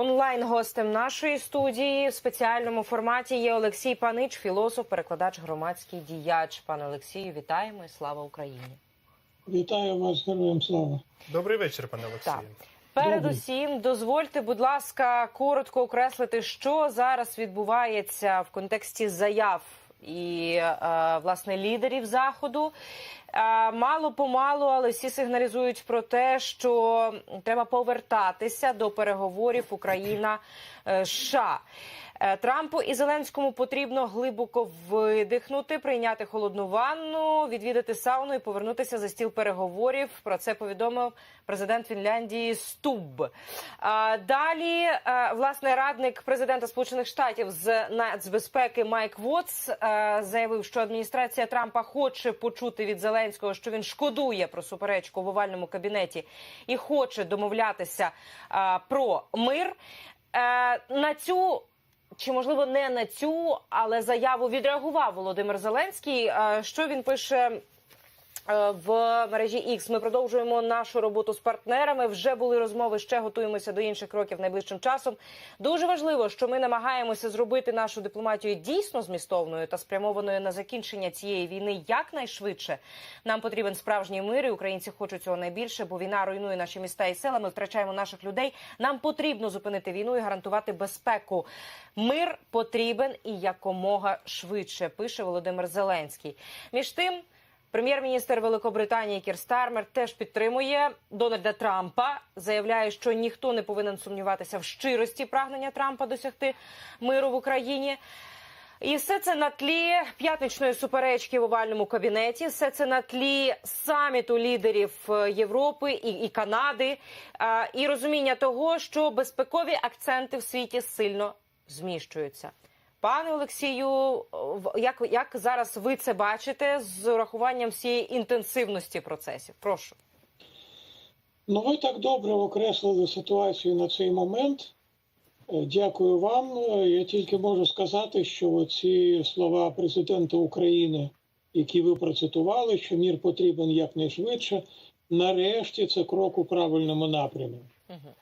онлайн гостем нашої студії в спеціальному форматі є Олексій Панич, філософ, перекладач, громадський діяч. Пане Олексію, вітаємо і слава Україні. Вітаю вас, героям слава. Добрий вечір, пане Олексію. Передусім, дозвольте, будь ласка, коротко окреслити, що зараз відбувається в контексті заяв і е, власне лідерів заходу. Е, Мало помалу, але всі сигналізують про те, що треба повертатися до переговорів Україна е, США. Е, Трампу і Зеленському потрібно глибоко видихнути, прийняти холодну ванну, відвідати сауну і повернутися за стіл переговорів. Про це повідомив президент Фінляндії Стуб. Далі, е, власне, радник президента Сполучених Штатів з нацбезпеки Майк Вотс е, заявив, що адміністрація Трампа хоче почути від Зеленського, що він шкодує про суперечку в овальному кабінеті і хоче домовлятися е, про мир. Е, На цю чи можливо не на цю, але заяву відреагував Володимир Зеленський. Е, Що він пише? Е, В мережі X ми продовжуємо нашу роботу з партнерами. Вже були розмови. Ще готуємося до інших кроків найближчим часом. Дуже важливо, що ми намагаємося зробити нашу дипломатію дійсно змістовною та спрямованою на закінчення цієї війни якнайшвидше. Нам потрібен справжній мир. і Українці хочуть цього найбільше, бо війна руйнує наші міста і села. Ми втрачаємо наших людей. Нам потрібно зупинити війну і гарантувати безпеку. Мир потрібен і якомога швидше. Пише Володимир Зеленський. Між тим. Прем'єр-міністр Великобританії Кір Стармер теж підтримує Дональда Трампа. Заявляє, що ніхто не повинен сумніватися в щирості прагнення Трампа досягти миру в Україні. І все це на тлі п'ятничної суперечки в овальному кабінеті. Все це на тлі саміту лідерів е, Європи і, і Канади, а, і розуміння того, що безпекові акценти в світі сильно зміщуються. Пане Олексію, як, як зараз ви це бачите з урахуванням всієї інтенсивності процесів? Прошу. Ну, ви так добре окреслили ситуацію на цей момент. Е, Дякую вам. Е, Я тільки можу сказати, що ці слова президента України, які ви процитували, що мір потрібен якнайшвидше, нарешті це крок у правильному напрямі.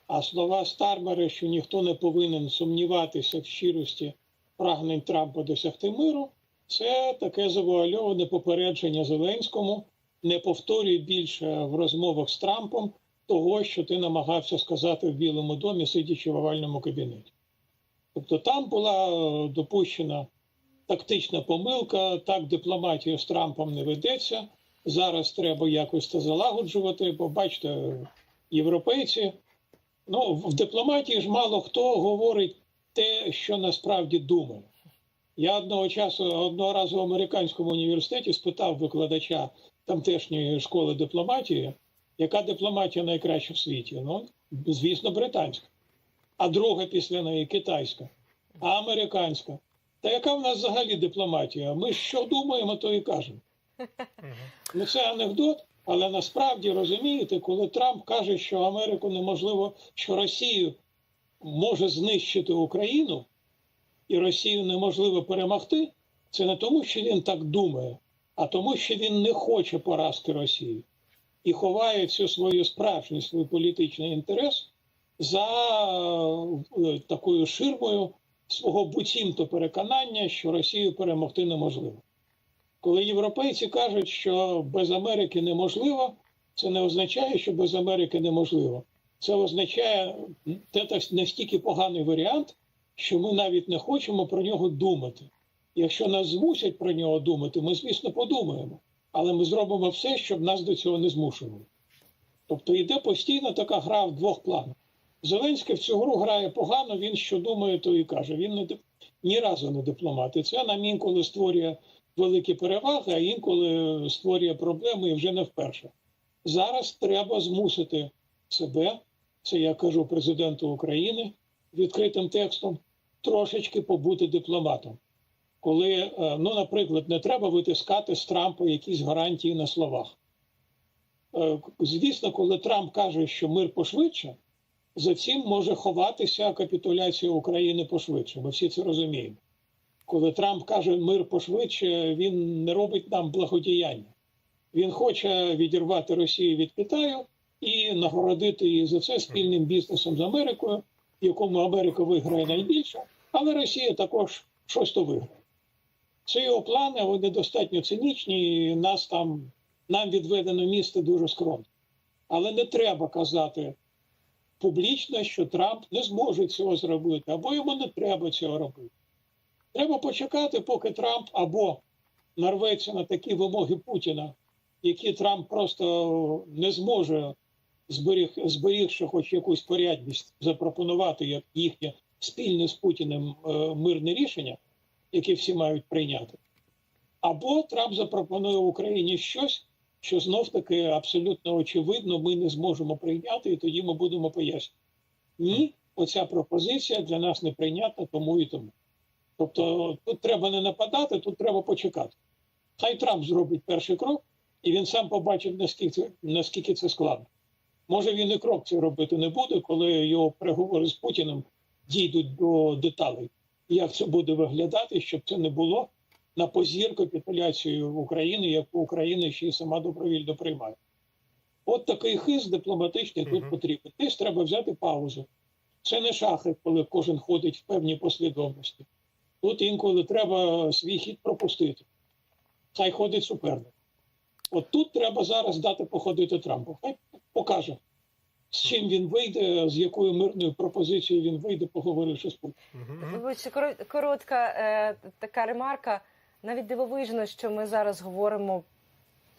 А слова Стармера, що ніхто не повинен сумніватися в щирості прагнень Трампа досягти миру, це таке завуальоване попередження Зеленському. Не повторюй більше в розмовах з Трампом того, що ти намагався сказати в Білому домі, сидячи в овальному кабінеті. Тобто там була е, допущена тактична помилка, так дипломатія з Трампом не ведеться. Зараз треба якось це залагоджувати, бо бачите, європейці. Ну, в дипломатії ж мало хто говорить те, що насправді думає. Я одного часу одного разу в американському університеті спитав викладача тамтешньої школи дипломатії, яка дипломатія найкраща в світі. Ну, звісно, британська. А друга після неї китайська, а американська. Та яка в нас взагалі дипломатія? Ми що думаємо, то і кажемо. Ну, це анекдот, але насправді розумієте, коли Трамп каже, що Америку неможливо, що Росію може знищити Україну, і Росію неможливо перемогти, це не тому, що він так думає, а тому, що він не хоче поразки Росії і ховає цю свою справжній свій політичний інтерес за е, такою ширмою свого буцімто переконання, що Росію перемогти неможливо. Коли європейці кажуть, що без Америки неможливо, це не означає, що без Америки неможливо. Це означає це так настільки поганий варіант, що ми навіть не хочемо про нього думати. Якщо нас змусять про нього думати, ми, звісно, подумаємо, але ми зробимо все, щоб нас до цього не змушували. Тобто йде постійно така гра в двох планах. Зеленський в цю гру грає погано, він що думає, то і каже. Він не ні разу не дипломат. І це нам інколи створює великі переваги, а інколи створює проблеми і вже не вперше. Зараз треба змусити себе, це я кажу президенту України відкритим текстом, трошечки побути дипломатом. Коли, е, ну, наприклад, не треба витискати з Трампа якісь гарантії на словах. Е, Звісно, коли Трамп каже, що мир пошвидше, за цим може ховатися капітуляція України пошвидше. Ми всі це розуміємо. Коли Трамп каже мир пошвидше, він не робить нам благодіяння. Він хоче відірвати Росію від Китаю і нагородити її за це спільним бізнесом з Америкою. в якому Америка виграє найбільше, але Росія також щось то виграє. Це його плани, вони достатньо цинічні, і нас там нам відведено місце дуже скромне. Але не треба казати публічно, що Трамп не зможе цього зробити, або йому не треба цього робити. Треба почекати, поки Трамп або нарветься на такі вимоги Путіна, які Трамп просто не зможе, зберіг, зберігши хоч якусь порядність, запропонувати як їхнє спільне з Путіним е, мирне рішення, яке всі мають прийняти. Або Трамп запропонує Україні щось, що знов таки абсолютно очевидно ми не зможемо прийняти, і тоді ми будемо пояснювати. Ні, оця пропозиція для нас не прийнятна тому і тому. Тобто тут треба не нападати, тут треба почекати. Хай Трамп зробить перший крок, і він сам побачить, наскільки, наскільки це складно. Може він і крок це робити не буде, коли його переговори з Путіним дійдуть до деталей, як це буде виглядати, щоб це не було на позір капітуляції України, яку Україна ще й сама добровільно приймає. От такий хист дипломатичний тут Мгм. потрібен. Десь треба взяти паузу. Це не шахи, коли кожен ходить в певній послідовності. Тут інколи треба свій хід пропустити. Хай ходить суперник. От тут треба зараз дати походити Трампу. Хай покаже, з чим він вийде, з якою мирною пропозицією він вийде, поговоривши з Путіним. Вибачте, коротка е, така ремарка. Навіть дивовижно, що ми зараз говоримо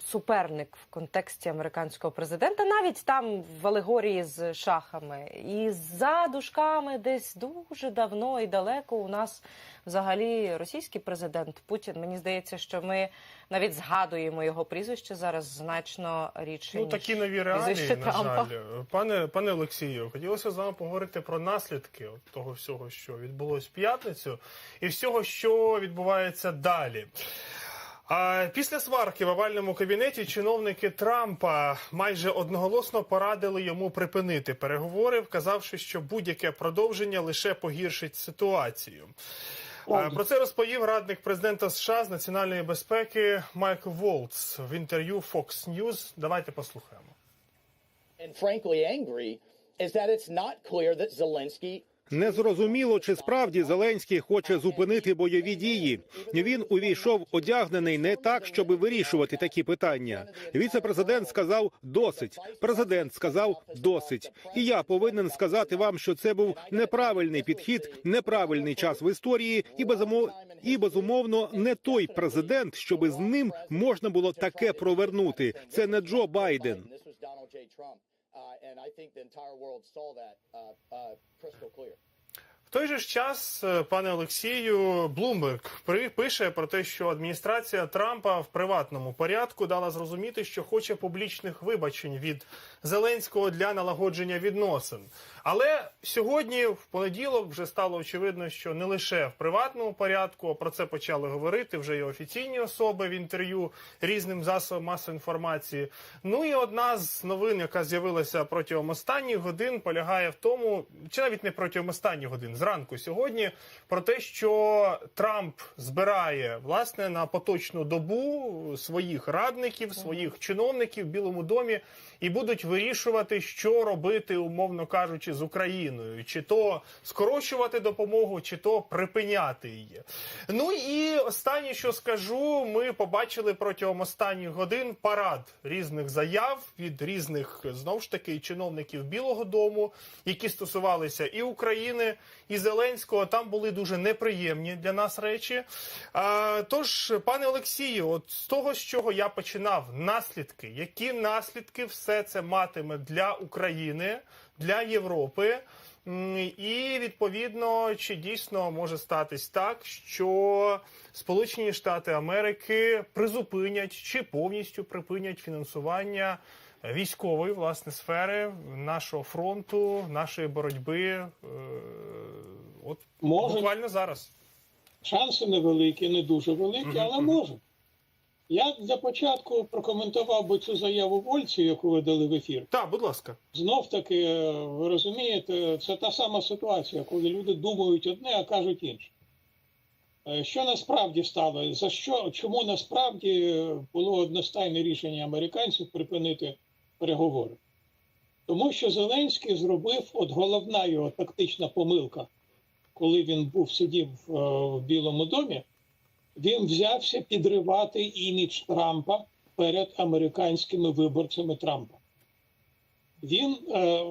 суперник в контексті американського президента, навіть там в алегорії з шахами. І за дужками десь дуже давно і далеко у нас взагалі російський президент Путін. Мені здається, що ми навіть згадуємо його прізвище зараз значно рідше. Ну такі нові реалії, на жаль. Пане пане Олексію, хотілося з вами поговорити про наслідки от того всього, що відбулось в п'ятницю, і всього, що відбувається далі. А після сварки в овальному кабінеті чиновники Трампа майже одноголосно порадили йому припинити переговори, вказавши, що будь-яке продовження лише погіршить ситуацію. Про це розповів радник президента США з національної безпеки Майкл Волтс в інтерв'ю Fox News. Давайте послухаємо. and frankly angry is that it's not clear that Zelensky Незрозуміло, чи справді Зеленський хоче зупинити бойові дії. Він увійшов одягнений не так, щоб вирішувати такі питання. Віце-президент сказав досить. Президент сказав досить. І я повинен сказати вам, що це був неправильний підхід, неправильний час в історії, і безумов... і безумовно не той президент, щоби з ним можна було таке провернути. Це не Джо Байден. Uh, and I think the entire world saw that uh, uh, crystal clear. Той же ж час, е, пане Олексію, Блумберг пише про те, що адміністрація Трампа в приватному порядку дала зрозуміти, що хоче публічних вибачень від Зеленського для налагодження відносин. Але сьогодні, в понеділок, вже стало очевидно, що не лише в приватному порядку, а про це почали говорити вже і офіційні особи в інтерв'ю різним засобам масової інформації. Ну і одна з новин, яка з'явилася протягом останніх годин, полягає в тому, чи навіть не протягом останніх годин, зранку сьогодні, про те, що Трамп збирає власне на поточну добу своїх радників, своїх чиновників в Білому домі і будуть вирішувати, що робити, умовно кажучи, з Україною, чи то скорочувати допомогу, чи то припиняти її. Ну і останнє, що скажу, ми побачили протягом останніх годин парад різних заяв від різних знову ж таки чиновників Білого Дому, які стосувалися і України, і Зеленського. Там були дуже неприємні для нас речі. А, тож, пане Олексію, от з того, з чого я починав, наслідки, які наслідки все це матиме для України, для Європи. І відповідно, чи дійсно може статись так, що Сполучені Штати Америки призупинять чи повністю припинять фінансування військової власне сфери нашого фронту, нашої боротьби, е, от Може. буквально зараз. Шанси невеликі, не дуже великі, але може. Я для початку прокоментував би цю заяву Вольцю, яку ви дали в ефір. Так, будь ласка. Знов таки, ви розумієте, це та сама ситуація, коли люди думають одне, а кажуть інше. Е, Що насправді стало? За що, чому насправді було одностайне рішення американців припинити переговори? Тому що Зеленський зробив от головна його тактична помилка, коли він був сидів е, в Білому домі, він взявся підривати імідж Трампа перед американськими виборцями Трампа. Він е,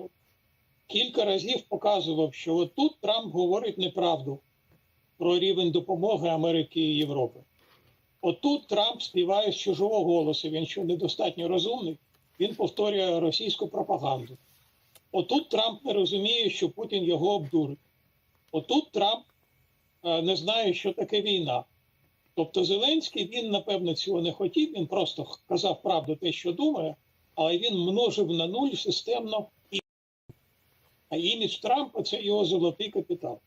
кілька разів показував, що от тут Трамп говорить неправду про рівень допомоги Америки і Європи. Отут Трамп співає з чужого голосу. Він що недостатньо розумний, він повторює російську пропаганду. Отут Трамп не розуміє, що Путін його обдурить. Отут Трамп е, не знає, що таке війна. Тобто Зеленський він, напевно, цього не хотів, він просто казав правду те, що думає, але він множив на нуль системно і а імідж Трампа це його золотий капітал.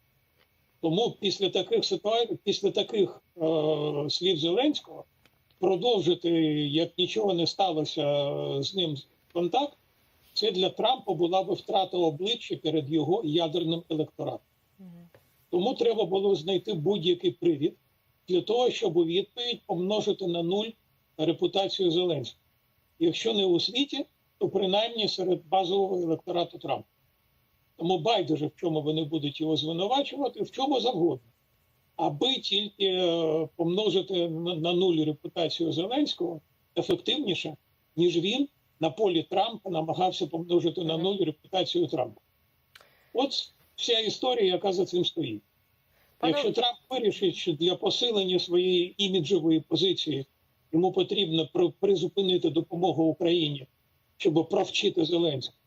Тому після таких ситуацій, після таких е, слів Зеленського, продовжити, як нічого не сталося е, з ним контакт, це для Трампа була би втрата обличчя перед його ядерним електоратом. Тому треба було знайти будь-який привід для того, щоб у відповідь помножити на нуль репутацію Зеленського. Якщо не у світі, то принаймні серед базового електорату Трампа. Тому байдуже, в чому вони будуть його звинувачувати, в чому завгодно. Аби тільки е, помножити на, на нуль репутацію Зеленського ефективніше, ніж він на полі Трампа намагався помножити на нуль репутацію Трампа. От вся історія, яка за цим стоїть. Якщо Трамп вирішить, що для посилення своєї іміджової позиції йому потрібно призупинити допомогу Україні, щоб провчити Зеленського,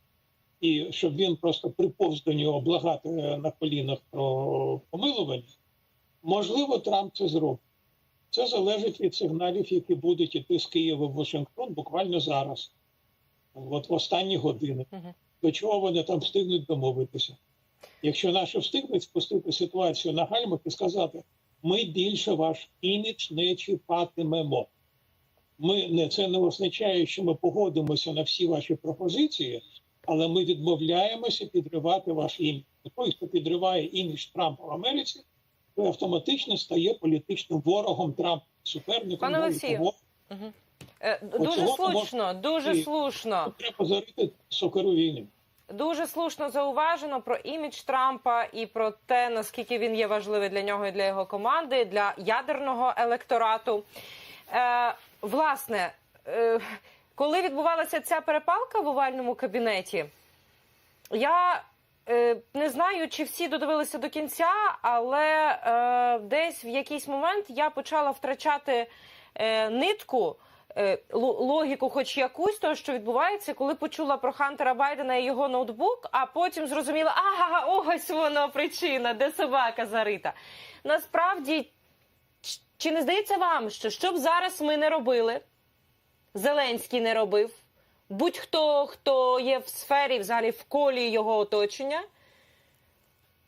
і щоб він просто приповз до нього благати е, на колінах про помилування, можливо, Трамп це зробить. Це залежить від сигналів, які будуть іти з Києва в Вашингтон буквально зараз, от в останні години. До чого вони там встигнуть домовитися. Якщо наші встигнуть спустити ситуацію на гальмах і сказати, ми більше ваш імідж не чіпатимемо. Ми не це не означає, що ми погодимося на всі ваші пропозиції, але ми відмовляємося підривати ваш імідж. Той, хто підриває імідж Трампа в Америці, той автоматично стає політичним ворогом Трампа, суперником Пане навіть Е, Дуже слушно, дуже І- слушно. треба зарити сокеру війни. Дуже слушно зауважено про імідж Трампа і про те, наскільки він є важливий для нього і для його команди, для ядерного електорату. Е, власне, е, коли відбувалася ця перепалка в овальному кабінеті, я е, не знаю, чи всі додивилися до кінця, але е, десь в якийсь момент я почала втрачати е, нитку. Е, ло- Логіку, хоч якусь того, що відбувається, коли почула про Хантера Байдена і його ноутбук, а потім зрозуміла, ага, ось воно причина, де собака зарита. Насправді, чи не здається вам, що що б зараз ми не робили, Зеленський не робив, будь-хто, хто є в сфері, взагалі в колі його оточення,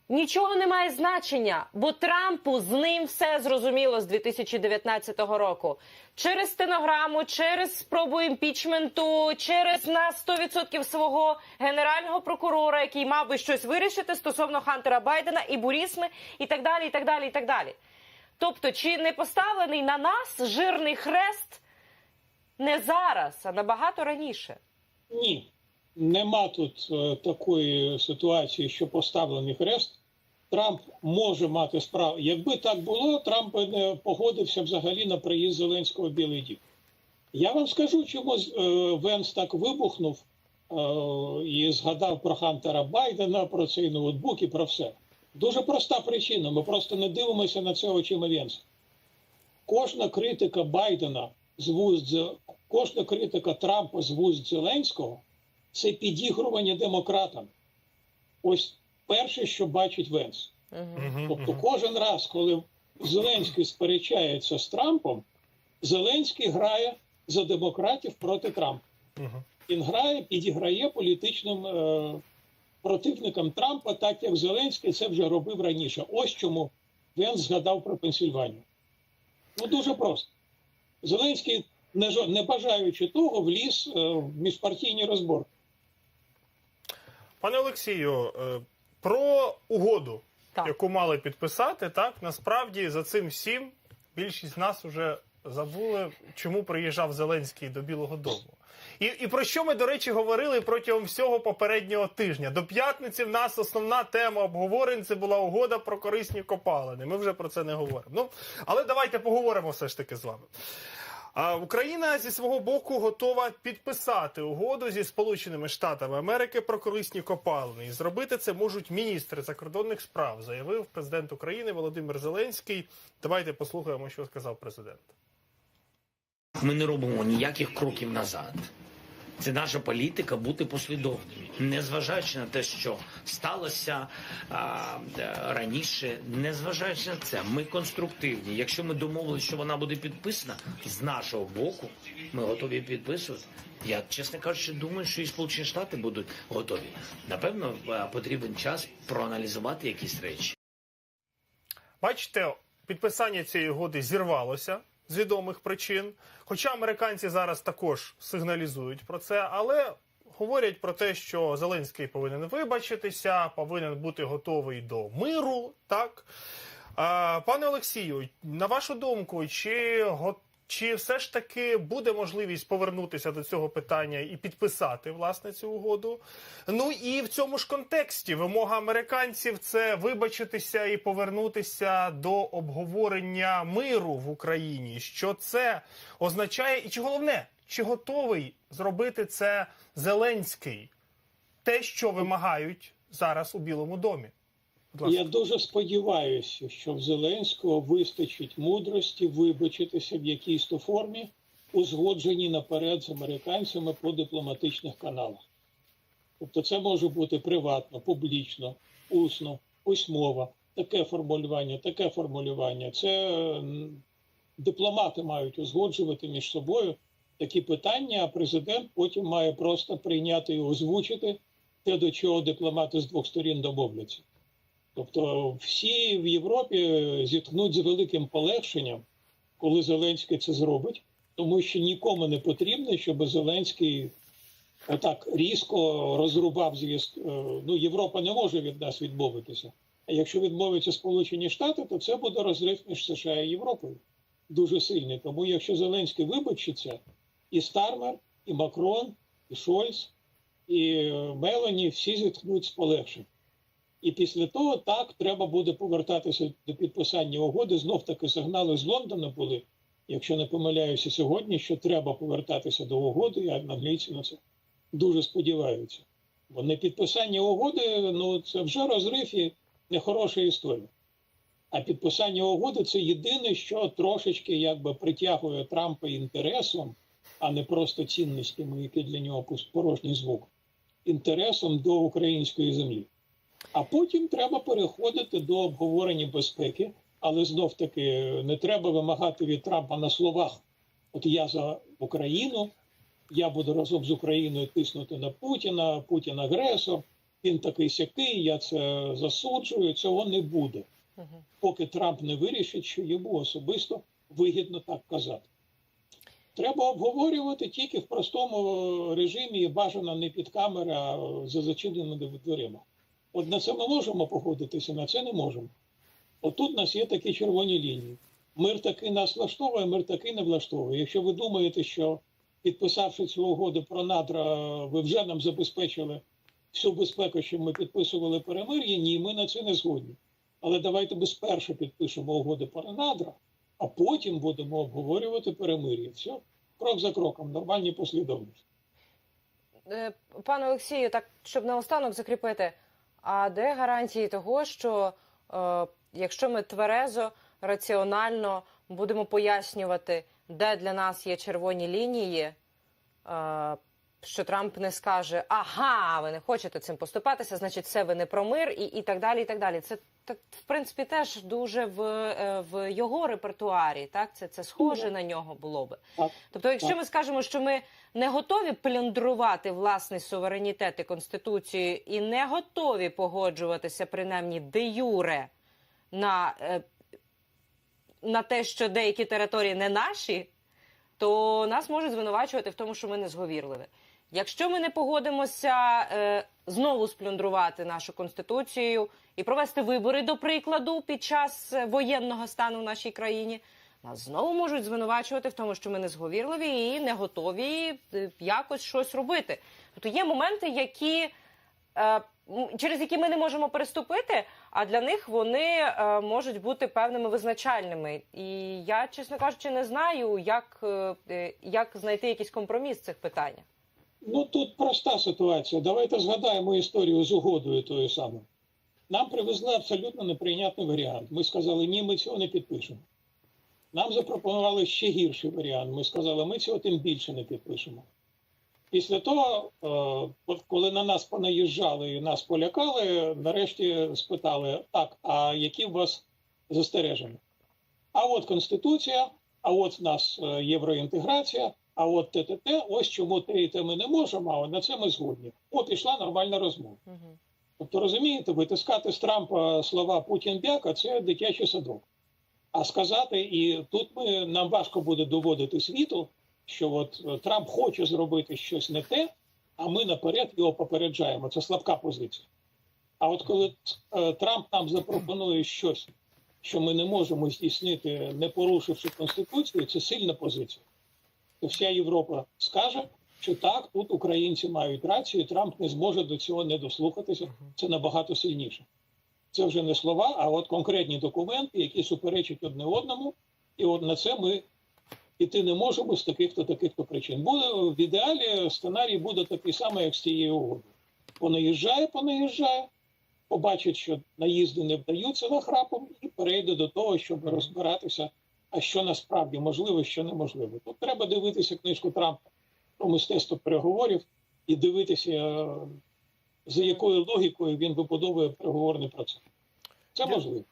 нічого не має значення, бо Трампу з ним все зрозуміло з 2019 року. Через стенограму, через спробу імпічменту, через на 100% свого генерального прокурора, який мав би щось вирішити стосовно Хантера Байдена і Бурісми, і так далі, і так далі, і так далі. Тобто, чи не поставлений на нас жирний хрест не зараз, а набагато раніше? Ні, нема тут е, такої ситуації, що поставлений хрест. Трамп може мати справу. Якби так було, Трамп би не погодився взагалі на приїзд Зеленського в Білий Дім. Я вам скажу, чому е, Венс так вибухнув е, і згадав про Хантера Байдена, про цей ноутбук і про все. Дуже проста причина. Ми просто не дивимося на це очима Венса. Кожна критика Байдена з вуст кожна критика Трампа з вуст Зеленського це підігрування демократам. Ось перше, що бачить Венс. Мгм, Тобто, кожен раз, коли Зеленський сперечається з Трампом, Зеленський грає за демократів проти Трампа. Мгм. Він грає, підіграє політичним е, противникам Трампа, так як Зеленський це вже робив раніше. Ось чому він згадав про Пенсільванію. Ну дуже просто. Зеленський, не, жо- не бажаючи того, вліз е, в міжпартійні розборки. Пане Олексію, е, про угоду, Так. яку мали підписати, так насправді за цим всім більшість з нас вже забули, чому приїжджав Зеленський до Білого Дому. І, і про що ми, до речі, говорили протягом всього попереднього тижня. До п'ятниці в нас основна тема обговорень це була угода про корисні копалини. Ми вже про це не говоримо. Ну, але давайте поговоримо все ж таки з вами. Україна зі свого боку готова підписати угоду зі Сполученими Штатами Америки про корисні копалини. І зробити це можуть міністри закордонних справ, заявив президент України Володимир Зеленський. Давайте послухаємо, що сказав президент. Ми не робимо ніяких кроків назад. Це наша політика бути послідовними, незважаючи на те, що сталося а, е, раніше, незважаючи на це, ми конструктивні. Якщо ми домовилися, що вона буде підписана з нашого боку, ми готові підписувати. Я, чесно кажучи, думаю, що і Сполучені Штати будуть готові. Напевно, е, потрібен час проаналізувати якісь речі. Бачите, підписання цієї угоди зірвалося з відомих причин. Хоча американці зараз також сигналізують про це, але говорять про те, що Зеленський повинен вибачитися, повинен бути готовий до миру. Так, пане Олексію, на вашу думку, чи го- чи все ж таки буде можливість повернутися до цього питання і підписати власне цю угоду? Ну і в цьому ж контексті вимога американців це вибачитися і повернутися до обговорення миру в Україні. Що це означає, і чи головне, чи готовий зробити це Зеленський? Те, що вимагають зараз у Білому домі. Я дуже сподіваюся, що в Зеленського вистачить мудрості вибачитися в якійсь то формі, узгоджені наперед з американцями по дипломатичних каналах. Тобто це може бути приватно, публічно, усно, письмово, таке формулювання, таке формулювання. Це дипломати мають узгоджувати між собою такі питання, а президент потім має просто прийняти і озвучити те, до чого дипломати з двох сторін домовляться. Тобто всі в Європі зіткнуть з великим полегшенням, коли Зеленський це зробить, тому що нікому не потрібно, щоб Зеленський отак різко розрубав зв'язок. Е, Ну, Європа не може від нас відмовитися. А якщо відмовиться Сполучені Штати, то це буде розрив між США і Європою дуже сильний. Тому якщо Зеленський вибачиться, і Стармер, і Макрон, і Шольц, і е, Мелані всі зіткнуть з полегшенням. І після того так треба буде повертатися до підписання угоди. Знов таки сигнали з Лондона були, якщо не помиляюся сьогодні, що треба повертатися до угоди. Я англійці на це дуже сподіваються. Бо не підписання угоди ну це вже розрив і нехороша історія. А підписання угоди це єдине, що трошечки якби притягує Трампа інтересом, а не просто цінностями, які для нього порожній звук, інтересом до української землі. А потім треба переходити до обговорення безпеки, але знов таки не треба вимагати від Трампа на словах: от я за Україну, я буду разом з Україною тиснути на Путіна, Путін агресор, він такий сякий, я це засуджую. Цього не буде, поки Трамп не вирішить, що йому особисто вигідно так казати. Треба обговорювати тільки в простому режимі бажано не під камери, а за зачиненими дверима. От на це ми можемо погодитися, на це не можемо. От тут у нас є такі червоні лінії. Мир таки нас влаштовує, мир таки не влаштовує. Якщо ви думаєте, що підписавши цю угоду про надра, ви вже нам забезпечили всю безпеку, що ми підписували перемир'я, ні, ми на це не згодні. Але давайте ми спершу підпишемо угоди про надра, а потім будемо обговорювати перемир'я. Все, крок за кроком, нормальні послідовності. Е, Пане Олексію, так щоб наостанок закріпити. А де гарантії того, що е, якщо ми тверезо, раціонально будемо пояснювати, де для нас є червоні лінії, е, що Трамп не скаже ага, ви не хочете цим поступатися, значить, це ви не про мир, і, і так далі. І так далі. Це так, в принципі, теж дуже в, е, в його репертуарі. Так, це, це схоже на нього було би. Тобто, якщо ми скажемо, що ми не готові плюндрувати власний суверенітет і конституцію, і не готові погоджуватися, принаймні де юре на, е, на те, що деякі території не наші, то нас можуть звинувачувати в тому, що ми не зговірливі. Якщо ми не погодимося е, знову сплюндрувати нашу конституцію і провести вибори, до прикладу, під час е, воєнного стану в нашій країні, Нас знову можуть звинувачувати в тому, що ми не зговірливі і не готові е, якось щось робити. Тобто є моменти, які е, через які ми не можемо переступити, а для них вони е, можуть бути певними визначальними. І я, чесно кажучи, не знаю, як, е, як знайти якийсь компроміс в цих питаннях. Ну тут проста ситуація. Давайте згадаємо історію з угодою тою самою. Нам привезли абсолютно неприйнятний варіант. Ми сказали, ні, ми цього не підпишемо. Нам запропонували ще гірший варіант. Ми сказали, ми цього тим більше не підпишемо. Після того, е, коли на нас понаїжджали і нас полякали, нарешті спитали: так, а які у вас застереження? А от Конституція, а от в нас е, євроінтеграція, а от те, те, те, ось чому те і те ми не можемо, а на це ми згодні. От ішла нормальна розмова. Угу. Тобто, розумієте, витискати з Трампа слова Путін бяка це дитячий садок. А сказати, і тут ми нам важко буде доводити світу, що от Трамп хоче зробити щось не те, а ми наперед його попереджаємо. Це слабка позиція. А от коли е, Трамп нам запропонує щось, що ми не можемо здійснити, не порушивши конституцію, це сильна позиція. То вся Європа скаже, що так, тут українці мають рацію, і Трамп не зможе до цього не дослухатися. Це набагато сильніше. Це вже не слова, а от конкретні документи, які суперечать одне одному, і от на це ми іти не можемо з таких-то таких-то причин. Буде в ідеалі сценарій буде такий самий, як з цією угодою. Понаїжджає, понаїжджає, побачить, що наїзди не вдаються нахрапом, і перейде до того, щоб розбиратися, а що насправді можливо, що неможливо. Тут треба дивитися книжку Трампа про мистецтво переговорів і дивитися, е, за якою логікою він вибудовує переговорний процес. Це можливо.